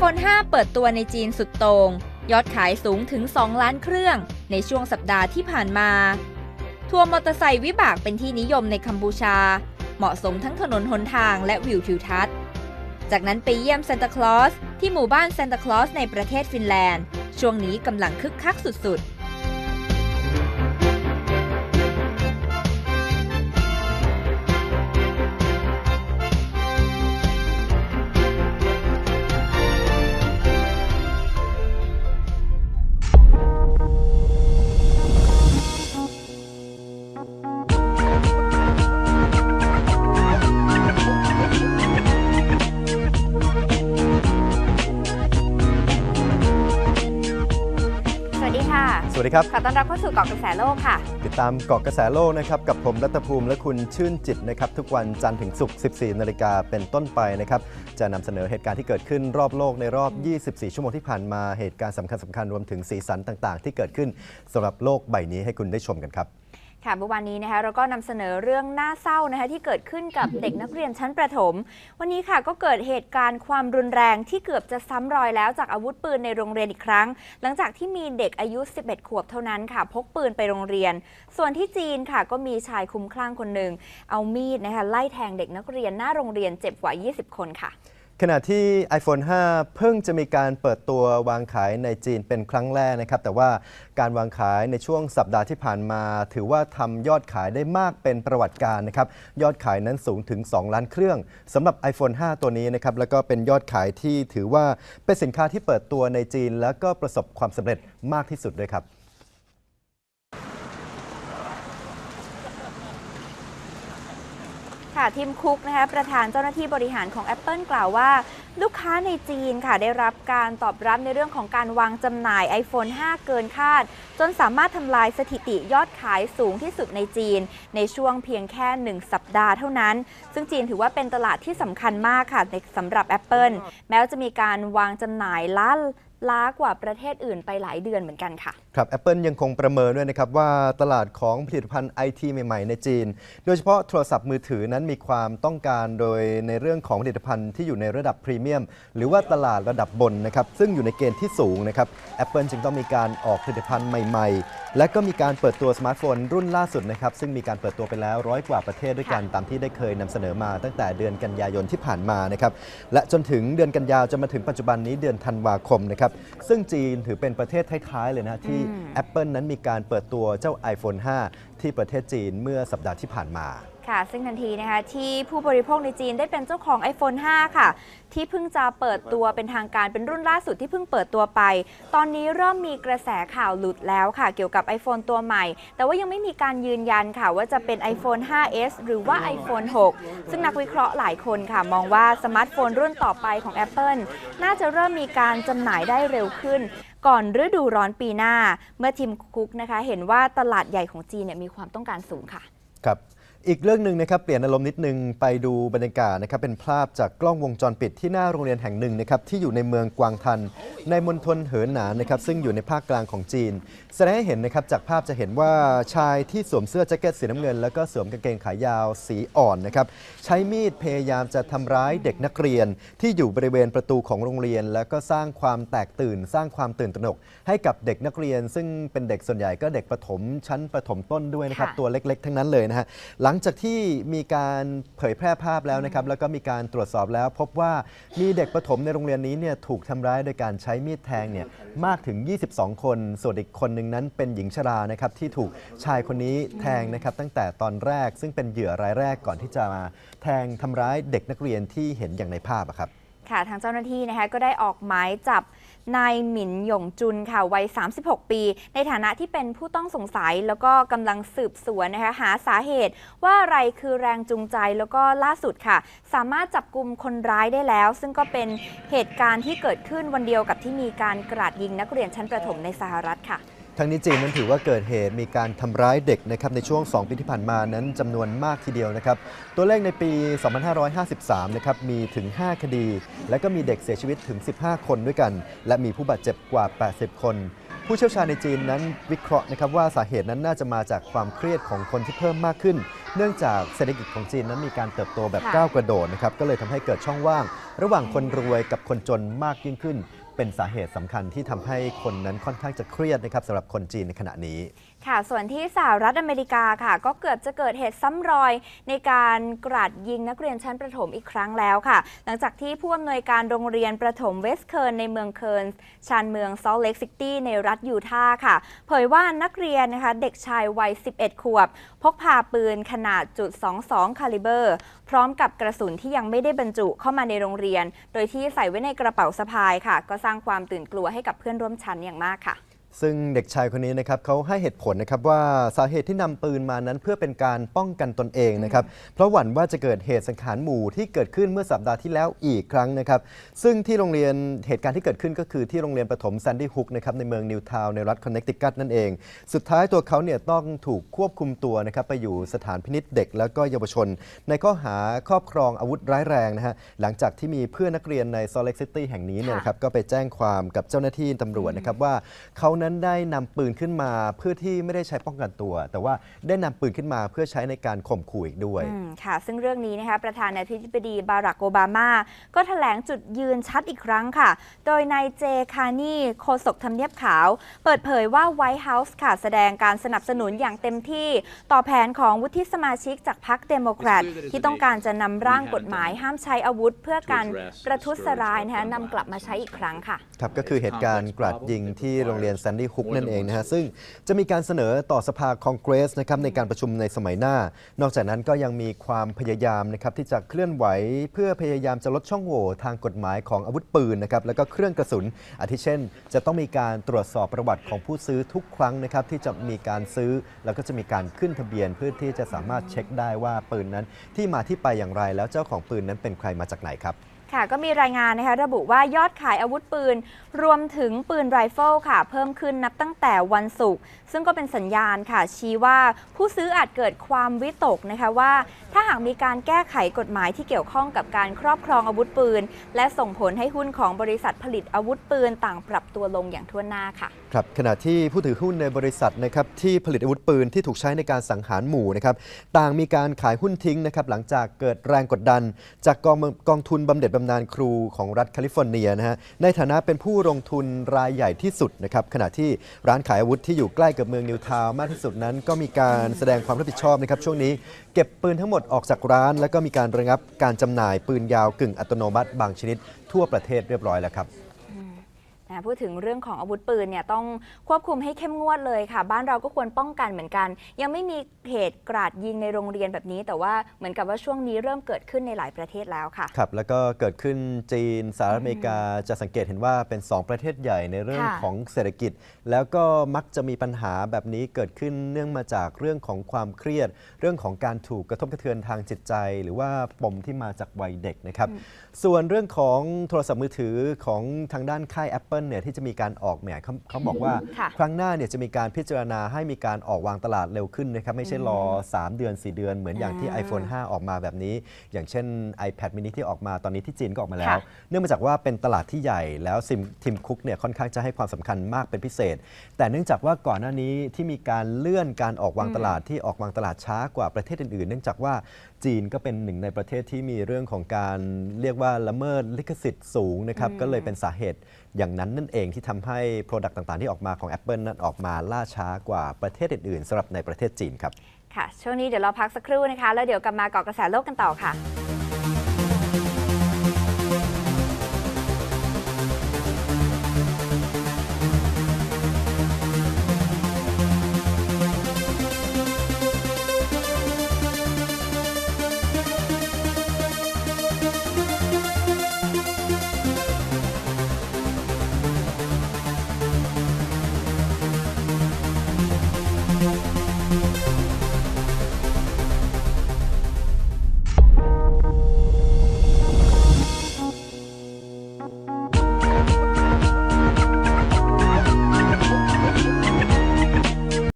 iPhone 5 เปิดตัวในจีนสุดโตง่งยอดขายสูงถึง 2 ล้านเครื่อง ในช่วงสัปดาห์ที่ผ่านมา ทัวร์มอเตอร์ไซค์วิบากเป็นที่นิยมในกัมพูชา เหมาะสมทั้งถนนหนทางและวิวทิวทัศน์ จากนั้นไปเยี่ยมซานตาคลอสที่หมู่บ้านซานตาคลอสในประเทศฟินแลนด์ ช่วงนี้กำลังคึกคักสุดๆ วัสดีครับ ขอต้อนรับเข้าสู่เกาะกระแสโลกค่ะ ติดตามเกาะกระแสโลกนะครับกับผมรัตภูมิและคุณชื่นจิตนะครับทุกวันจันทร์ถึงศุกร์ 14 นาฬิกาเป็นต้นไปนะครับจะนำเสนอเหตุการณ์ที่เกิดขึ้นรอบโลกในรอบ 24 ชั่วโมงที่ผ่านมาเหตุการณ์สำคัญสคัญๆรวมถึงสีสันต่าง ๆ ที่เกิดขึ้นสำหรับโลกใบนี้ให้คุณได้ชมกันครับ ค่ะเมื่อวานนี้นะคะเราก็นำเสนอเรื่องน่าเศร้านะคะที่เกิดขึ้นกับเด็กนักเรียนชั้นประถม วันนี้ค่ะก็เกิดเหตุการณ์ความรุนแรงที่เกือบจะซ้ำรอยแล้วจากอาวุธปืนในโรงเรียนอีกครั้ง หลังจากที่มีเด็กอายุ 11 ขวบเท่านั้นค่ะ พกปืนไปโรงเรียน ส่วนที่จีนค่ะก็มีชายคลุ้มคลั่งคนหนึ่งเอามีดนะคะไล่แทงเด็กนักเรียนหน้าโรงเรียนเจ็บกว่า 20 คนค่ะ ขณะที่ iPhone 5 เพิ่งจะมีการเปิดตัววางขายในจีนเป็นครั้งแรกนะครับ แต่ว่าการวางขายในช่วงสัปดาห์ที่ผ่านมา ถือว่าทำยอดขายได้มากเป็นประวัติการนะครับ ยอดขายนั้นสูงถึง 2 ล้านเครื่องสำหรับ iPhone 5 ตัวนี้นะครับ แล้วก็เป็นยอดขายที่ถือว่าเป็นสินค้าที่เปิดตัวในจีน แล้วก็ประสบความสำเร็จมากที่สุดด้วยครับ ค่ะทีมคุกนะคะประธานเจ้าหน้าที่บริหารของ Apple กล่าวว่า ลูกค้าในจีนค่ะ ได้รับการตอบรับในเรื่องของการวางจำหน่าย iPhone 5 เกินคาด จนสามารถทำลายสถิติยอดขายสูงที่สุดในจีน ในช่วงเพียงแค่ 1 สัปดาห์เท่านั้น ซึ่งจีนถือว่าเป็นตลาดที่สำคัญมากค่ะสำหรับ Apple แม้ว่าจะมีการวางจำหน่ายล้า ล้ากว่าประเทศอื่นไปหลายเดือนเหมือนกันค่ะ ครับ Apple ยังคงประเมินด้วยนะครับว่าตลาดของผลิตภัณฑ์ไอทีใหม่ๆ ในจีน โดยเฉพาะโทรศัพท์มือถือนั้นมีความต้องการโดยในเรื่องของผลิตภัณฑ์ที่อยู่ในระดับพรีเมียม หรือว่าตลาดระดับบนนะครับซึ่งอยู่ในเกณฑ์ที่สูงนะครับ Apple จึงต้องมีการออกผลิตภัณฑ์ใหม่ ๆและก็มีการเปิดตัวสมาร์ทโฟนรุ่นล่าสุดนะครับ ซึ่งมีการเปิดตัวไปแล้วร้อยกว่าประเทศด้วยกันตามที่ได้เคยนำเสนอมาตั้งแต่เดือนกันยายนที่ผ่านมานะครับ และจนถึงเดือนกันยาจะมาถึงปัจจุบันนี้เดือนธันวาคมนะครับ ซึ่งจีนถือเป็นประเทศท้ายๆเลยนะที่อืม Apple นั้นมีการเปิดตัวเจ้า iPhone 5 ที่ประเทศจีนเมื่อสัปดาห์ที่ผ่านมา ค่ะ ซึ่งทันทีนะคะที่ผู้บริโภคในจีนได้เป็นเจ้าของ iPhone 5 ค่ะ ที่เพิ่งจะเปิดตัวเป็นทางการเป็นรุ่นล่าสุดที่เพิ่งเปิดตัวไป ตอนนี้เริ่มมีกระแสข่าวหลุดแล้วค่ะ เกี่ยวกับ iPhone ตัวใหม่ แต่ว่ายังไม่มีการยืนยันค่ะว่าจะเป็น iPhone 5s หรือว่า iPhone 6 ซึ่งนักวิเคราะห์หลายคนค่ะ มองว่าสมาร์ทโฟนรุ่นต่อไปของ Apple น่าจะเริ่มมีการจำหน่ายได้เร็วขึ้น ก่อนฤดูร้อนปีหน้า เมื่อทีมคุกนะคะ เห็นว่าตลาดใหญ่ของจีนเนี่ยมีความต้องการสูงค่ะ ครับ อีกเรื่องหนึ่งนะครับเปลี่ยนอารมณ์นิดนึงไปดูบรรยากาศนะครับเป็นภาพจากกล้องวงจรปิดที่หน้าโรงเรียนแห่งหนึ่งนะครับที่อยู่ในเมืองกวางทัน ในมณฑลเหอหนานนะครับซึ่งอยู่ในภาคกลางของจีน แสดงให้เห็นนะครับจากภาพจะเห็นว่าชายที่สวมเสื้อแจ็คเก็ตสีน้ำเงิน แล้วก็สวมกางเกงขายาวสีอ่อนนะครับใช้มีดพยายามจะทำร้ายเด็กนักเรียน ที่อยู่บริเวณประตูของโรงเรียน แล้วก็สร้างความแตกตื่น สร้างความตื่นตระหนก ให้กับเด็กนักเรียน ซึ่งเป็นเด็กส่วนใหญ่ก็เด็กประถมชั้นประถมต้นด้วยนะครับค่ะตัวเล็ก ๆ ทั้งนั้นเลยนะฮะหลังจากที่มีการเผยแพร่ภาพแล้วนะครับแล้วก็มีการตรวจสอบแล้วพบว่ามีเด็กประถมในโรงเรียนนี้เนี่ยถูกทำร้ายโดยการใช้มีดแทงเนี่ยมากถึง 22 คน ส่วนอีกคนหนึ่งนั้นเป็นหญิงชรานะครับที่ถูกชายคนนี้แทงนะครับตั้งแต่ตอนแรกซึ่งเป็นเหยื่อรายแรกก่อนที่จะมาแทงทำร้ายเด็กนักเรียนที่เห็นอย่างในภาพอะครับ ค่ะทางเจ้าหน้าที่นะคะก็ได้ออกหมายจับ นายหมินหยงจุนค่ะวัย 36 ปี ในฐานะที่เป็นผู้ต้องสงสัยแล้วก็กำลังสืบสวนนะคะหาสาเหตุว่าอะไรคือแรงจูงใจแล้วก็ล่าสุดค่ะ สามารถจับกลุ่มคนร้ายได้แล้ว ซึ่งก็เป็นเหตุการณ์ที่เกิดขึ้นวันเดียวกับที่มีการกราดยิงนักเรียนชั้นประถมในสหรัฐค่ะ ทั้งนี้จีนนั้นถือว่าเกิดเหตุมีการทำร้ายเด็กนะครับในช่วง 2 ปีที่ผ่านมานั้นจำนวนมากทีเดียวนะครับ ตัวเลขในปี 2553 นะครับมีถึง 5 คดี และก็มีเด็กเสียชีวิตถึง 15 คนด้วยกัน และมีผู้บาดเจ็บกว่า 80 คน ผู้เชี่ยวชาญในจีนนั้นวิเคราะห์นะครับว่าสาเหตุนั้นน่าจะมาจากความเครียดของคนที่เพิ่มมากขึ้น เนื่องจากเศรษฐกิจของจีนนั้นมีการเติบโตแบบก้าวกระโดดนะครับก็เลยทำให้เกิดช่องว่าง ระหว่างคนรวยกับคนจนมากยิ่งขึ้น เป็นสาเหตุสำคัญที่ทำให้คนนั้นค่อนข้างจะเครียดนะครับสำหรับคนจีนในขณะนี้ค่ะ ส่วนที่สหรัฐอเมริกาค่ะ ก็เกือบจะเกิดเหตุซ้ำรอยในการกราดยิงนักเรียนชั้นประถมอีกครั้งแล้วค่ะ หลังจากที่ผู้อำนวยการโรงเรียนประถมเวสเคิร์นในเมืองเคิร์นชานเมืองซอลเล k ซิตี้ในรัฐยูทาห์ค่ะ เผยว่านักเรียนนะคะเด็กชายวัย 11 ขวบ พกพาปืนขนาดจุด 22 คาลิเบอร์ พร้อมกับกระสุนที่ยังไม่ได้บรรจุเข้ามาในโรงเรียน โดยที่ใส่ไว้ในกระเป๋าสะพายค่ะ ก็สร้างความตื่นกลัวให้กับเพื่อนร่วมชั้นอย่างมากค่ะ ซึ่งเด็กชายคนนี้นะครับเขาให้เหตุผลนะครับว่าสาเหตุที่นำปืนมานั้นเพื่อเป็นการป้องกันตนเองนะครับเพราะหวั่นว่าจะเกิดเหตุสังหารหมู่ที่เกิดขึ้นเมื่อสัปดาห์ที่แล้วอีกครั้งนะครับ ซึ่งที่โรงเรียนเหตุการณ์ที่เกิดขึ้นก็คือที่โรงเรียนประถมแซนดี้ฮุกนะครับในเมืองนิวทาวน์ในรัฐคอนเนคติคัตนั่นเอง สุดท้ายตัวเขาเนี่ยต้องถูกควบคุมตัวนะครับไปอยู่สถานพินิษเด็กแล้วก็เยาวชน ในข้อหาครอบครองอาวุธร้ายแรงนะฮะหลังจากที่มีเพื่อนนักเรียนในซอลเล็กซิตี้แห่งนี้เนี่ยนะครับก็ไปแจ้งความกับเจ้าหน้าที่ตำรวจนะครับว่าเขานั้นได้นำปืนขึ้นมาเพื่อที่ไม่ได้ใช้ป้องกันตัว แต่ว่าได้นำปืนขึ้นมาเพื่อใช้ในการข่มขู่อีกด้วยอืมค่ะ ซึ่งเรื่องนี้นะคะประธานาธิบดีบารักโอบามา ก็แถลงจุดยืนชัดอีกครั้งค่ะ โดยนายเจคานีโฆษกทำเนียบขาว เปิดเผยว่าไวท์เฮาส์ค่ะแสดงการสนับสนุนอย่างเต็มที่ต่อแผนของวุฒิสมาชิกจากพรรคเดโมแครตที่ต้องการจะนำร่างกฎหมายห้ามใช้อาวุธ เพื่อการประทุษร้ายนะคะนำกลับมาใช้อีกครั้งค่ะครับก็คือเหตุการณ์กราดยิงที่โรงเรียนแซนดี้ฮุกนั่นเองนะฮะซึ่งจะมีการเสนอต่อสภาคองเกรสนะครับในการประชุมในสมัยหน้า นอกจากนั้นก็ยังมีความพยายามนะครับที่จะเคลื่อนไหวเพื่อพยายามจะลดช่องโหว่ทางกฎหมายของอาวุธปืนนะครับแล้วก็เครื่องกระสุน อาทิเช่น จะต้องมีการตรวจสอบประวัติของผู้ซื้อทุกครั้งนะครับที่จะมีการซื้อแล้วก็จะมีการขึ้นทะเบียน เพื่อที่จะสามารถเช็คได้ว่าปืนนั้นที่มาที่ไปอย่างไรแล้วเจ้าของปืนนั้นเป็นใครมาจากไหนครับ ค่ะก็มีรายงานนะคะระบุว่ายอดขายอาวุธปืน รวมถึงปืนไรเฟิลค่ะ เพิ่มขึ้นนับตั้งแต่วันศุกร์ซึ่งก็เป็นสัญญาณค่ะ ชี้ว่าผู้ซื้ออาจเกิดความวิตกนะคะว่า ถ้าหากมีการแก้ไขกฎหมายที่เกี่ยวข้องกับการครอบครองอาวุธปืน และส่งผลให้หุ้นของบริษัทผลิตอาวุธปืนต่างปรับตัวลงอย่างทั่วหน้าค่ะครับขณะที่ผู้ถือหุ้นในบริษัทนะครับที่ผลิตอาวุธปืนที่ถูกใช้ในการสังหารหมู่นะครับต่างมีการขายหุ้นทิ้งนะครับหลังจากเกิดแรงกดดัน จากกองกองทุนบำเหน็จบำนาญครูของรัฐแคลิฟอร์เนียนะฮะในฐานะเป็นผู้ลงทุนรายใหญ่ที่สุดนะครับขณะที่ร้านขายอาวุธที่อยู่ใกล้กับเมืองนิวทาวมากที่สุดนั้น ก็มีการแสดงความรับผิดชอบนะครับช่วงนี้เก็บปืนทั้งหมดออกจากร้าน แล้วก็มีการระงับการจำหน่ายปืนยาวกึ่งอัตโนมัติบางชนิดทั่วประเทศเรียบร้อยแล้วครับ นะพูดถึงเรื่องของอาวุธปืนเนี่ยต้องควบคุมให้เข้มงวดเลยค่ะ บ้านเราก็ควรป้องกันเหมือนกัน ยังไม่มีเหตุกราดยิงในโรงเรียนแบบนี้ แต่ว่าเหมือนกับว่าช่วงนี้เริ่มเกิดขึ้นในหลายประเทศแล้วค่ะครับแล้วก็เกิดขึ้นจีนสหรัฐอเมริกาจะสังเกตเห็นว่าเป็น 2 ประเทศใหญ่ในเรื่องค่ะของเศรษฐกิจ แล้วก็มักจะมีปัญหาแบบนี้เกิดขึ้นเนื่องมาจากเรื่องของความเครียด เรื่องของการถูกกระทบกระเทือนทางจิตใจ หรือว่าปมที่มาจากวัยเด็กนะครับส่วนเรื่องของโทรศัพท์มือถือของทางด้านค่าย Apple เนี่ยที่จะมีการออกเนี่ยเขาเขาบอกว่า ค่ะครั้งหน้าเนี่ยจะมีการพิจารณาให้มีการออกวางตลาดเร็วขึ้นนะครับไม่ใช่รอ 3 เดือน 4 เดือนเหมือนอย่างที่ อ่า iPhone 5 ออกมาแบบนี้ อย่างเช่น iPad mini ที่ออกมาตอนนี้ที่จีนก็ออกมาแล้ว ค่ะ เนื่องมาจากว่าเป็นตลาดที่ใหญ่แล้วซิมทิมคุกเนี่ยค่อนข้างจะให้ความสำคัญมากเป็นพิเศษ แต่เนื่องจากว่าก่อนหน้านี้ที่มีการเลื่อนการออกวางตลาดที่ออกวางตลาดช้ากว่าประเทศอื่นๆ เนื่องจากว่าจีนก็เป็นหนึ่งในประเทศที่มีเรื่องของการเรียกว่าละเมิดลิขสิทธิ์สูงนะครับก็เลยเป็นสาเหตุอย่างนั้นนั่นเองที่ทำให้ Product ต่างๆ ที่ออกมาของ Apple นั้นออกมาล่าช้ากว่าประเทศอื่นๆสำหรับในประเทศจีนครับ ค่ะ ช่วงนี้เดี๋ยวเราพักสักครู่นะคะ แล้วเดี๋ยวกลับมาเกาะกระแสโลกกันต่อค่ะ